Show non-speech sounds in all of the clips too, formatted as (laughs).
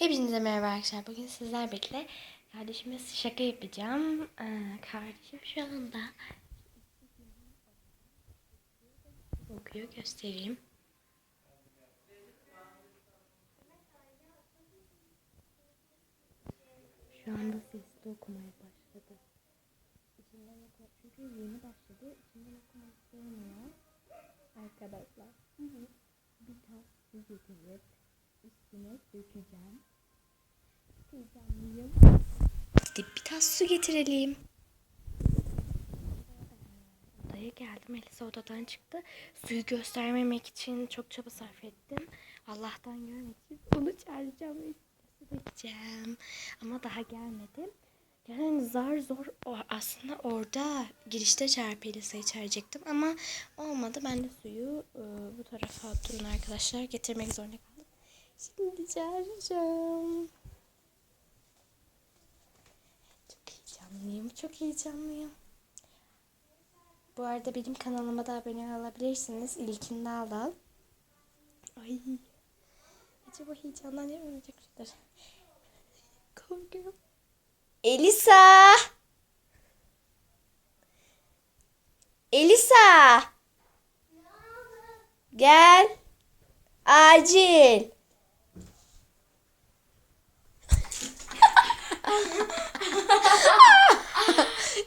Hepinize merhaba arkadaşlar. Bugün sizler birlikte kardeşime şaka yapacağım. Ee, kardeşim şu anda okuyor. Göstereyim. Şu anda sesli okumaya başladı. Çünkü yeni başladı. İçinden okumak sevmiyor. Arkadaşlar. Şimdi bir tas su getirip üstüne dökeceğim. Heyecanlıyım. Gidip bir tas su getirelim. Odaya geldim. Elisa odadan çıktı. Suyu göstermemek için çok çaba sarf ettim. Allah'tan görmek için onu çağıracağım ve su dökeceğim. Ama daha gelmedi. Yani zar zor o aslında orada girişte çağırıp Elisa'yı çağıracaktım ama olmadı. Ben de suyu e, bu tarafa durun arkadaşlar getirmek zorunda. Şimdi çağıracağım. Çok heyecanlıyım. Çok heyecanlıyım. Bu arada benim kanalıma da abone olabilirsiniz. İlkinde al al. Ay. Acaba heyecandan yapamayacaklar. Korkuyorum. Elisa! Elisa! Gel. Acil.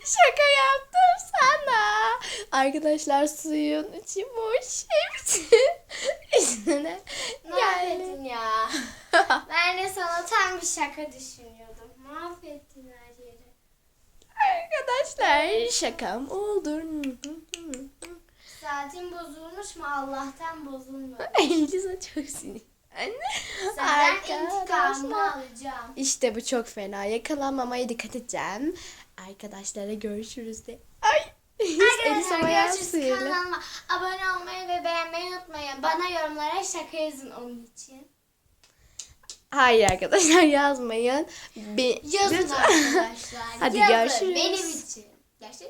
Şaka yaptım sana. Arkadaşlar suyun içi boş. Hepsi (laughs) üstüne Mahvettin ya. ben de sana tam bir şaka düşünüyordum. Mahvettin her yeri. Arkadaşlar şakam oldu. Saatin bozulmuş mu? Allah'tan bozulmadı. Elisa çok sinir. Anne. Alacağım. İşte bu çok fena. Yakalanmamaya dikkat edeceğim. Arkadaşlara görüşürüz de. Ay. (laughs) Arkadaşlar görüşürüz. Kanalıma abone olmayı ve beğenmeyi unutmayın. Bana yorumlara şaka yazın onun için. Hayır arkadaşlar (laughs) yazmayın. Be- Yazın arkadaşlar. (laughs) Hadi yazın. görüşürüz. Benim için. Görüşürüz.